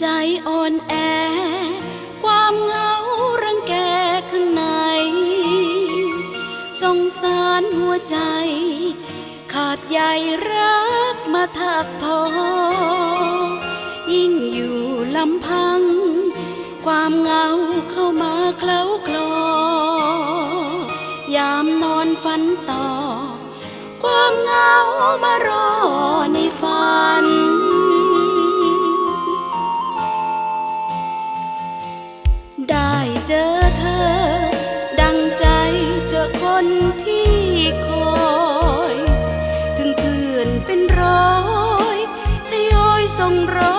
ใจอ่อนแอ ความเหงารังแกข้างใน สงสารหัวใจ ขาดใหญ่รักมาทักทอ ยิ่งอยู่ลำพัง ความเหงาเข้ามาเคล้าคลอยามนอนฝันต่อ ความเหงามารอในฝัน ยอยส่งรอ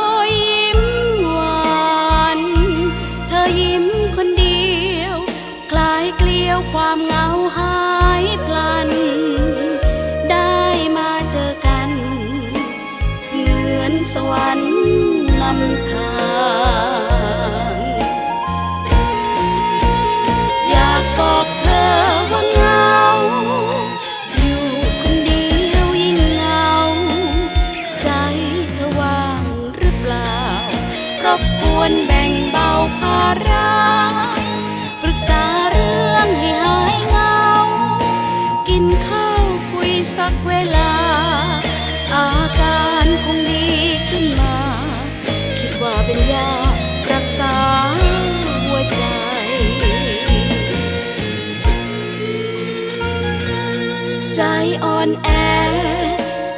ใจอ่อนแอ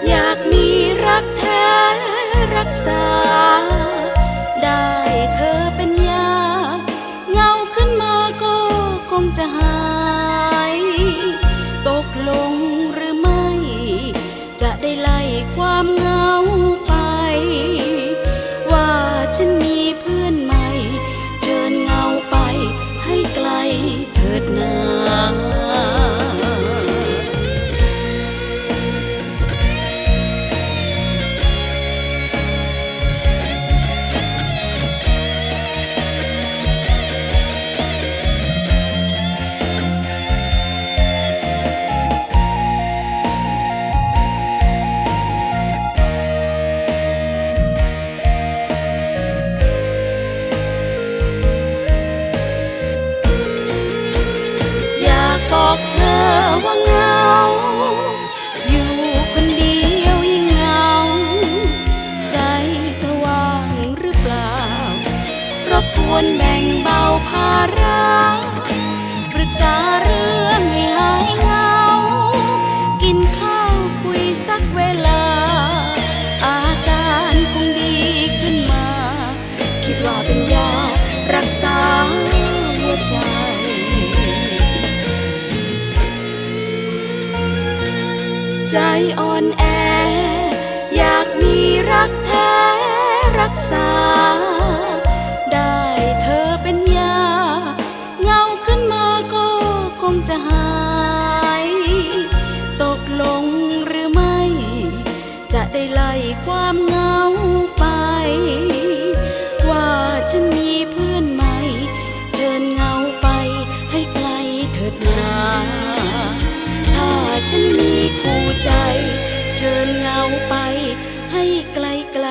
อยากมีรักแท้รักษา ได้เธอเป็นยา เงาขึ้นมาก็คงจะหาย ตกลงหรือไม่ จะได้ไล่ความเหง อ ใจอ่อนแอ อยากมีรักแท้รักษา ได้เธอเป็นยา เงาขึ้นมาก็คงจะหาย ตกลงหรือไม่ จะได้ไล่ความเงาไป ว่าฉันมีเพื่อนใหม่ เชิญเงาไปให้ไกลเถิดนา ฉันมีคู่ใจ เชิญเงาไปให้ไกลไกล